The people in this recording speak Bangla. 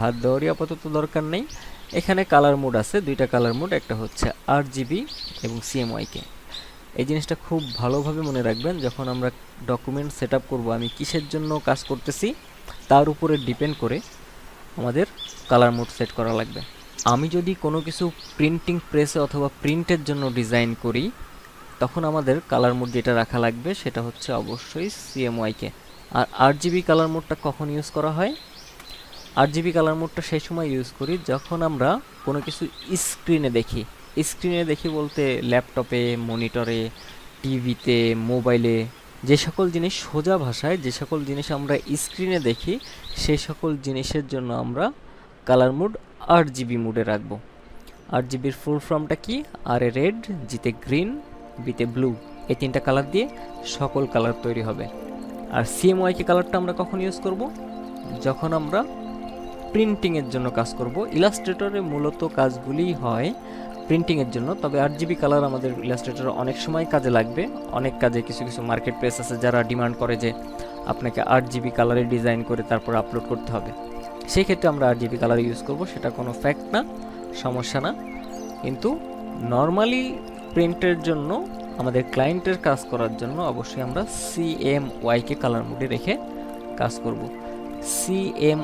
হাত দেওয়ারই আপাতত দরকার নেই। এখানে কালার মোড আছে, দুইটা কালার মোড একটা হচ্ছে আর জিবি এবং সিএমওয়াইকে এই জিনিসটা খুব ভালোভাবে মনে রাখবেন, যখন আমরা ডকুমেন্ট সেট আপ করব, আমি কিসের জন্য কাজ করতেছি, তার উপরে ডিপেন্ড করে আমাদের কালার মোড সেট করা লাগবে। আমি যদি কোনো কিছু প্রিন্টিং প্রেসে অথবা প্রিন্টের জন্য ডিজাইন করি, তখন আমাদের কালার মোড যেটা রাখা লাগবে, সেটা হচ্ছে অবশ্যই সিএমওয়াইকে আর আট জিবি কালার মোডটা কখন ইউজ করা হয়? আট জিবি কালার মোডটা সেই সময় ইউজ করি যখন আমরা কোনো কিছু স্ক্রিনে দেখি। স্ক্রিনে দেখি বলতে ল্যাপটপে মনিটরে টিভিতে মোবাইলে যে সকল জিনিস সোজা ভাষায়, যে সকল জিনিস আমরা স্ক্রিনে দেখি সেই সকল জিনিসের জন্য আমরা কালার মোড আট জিবি মোডে রাখব। আট জিবির ফুল ফর্মটা কি? আর এ রেড জিতে গ্রিন বিতে ব্লু এই তিনটা কালার দিয়ে সকল কালার তৈরি হবে। আর সিএমওয়াইকে কালারটা আমরা কখন ইউজ করব? যখন আমরা প্রিন্টিংয়ের জন্য কাজ করব। ইলাস্ট্রেটরে মূলত কাজগুলি হয় প্রিন্টিংয়ের জন্য, তবে আট জিবি কালার আমাদের ইলাস্ট্রেটরে অনেক সময় কাজে লাগবে। অনেক কাজে কিছু কিছু মার্কেট প্লেস আছে যারা ডিমান্ড করে যে আপনাকে আট জিবি কালারে ডিজাইন করে তারপর আপলোড করতে হবে। সেই ক্ষেত্রে আমরা আট জিবি কালার ইউজ করব, সেটা কোনো ফ্যাক্ট না, সমস্যা না। কিন্তু নর্মালি প্রিন্টের জন্য, আমাদের ক্লায়েন্টের কাজ করার জন্য অবশ্যই আমরা সিএমওয়াইকে কালার মোডে রেখে কাজ করব। সিএম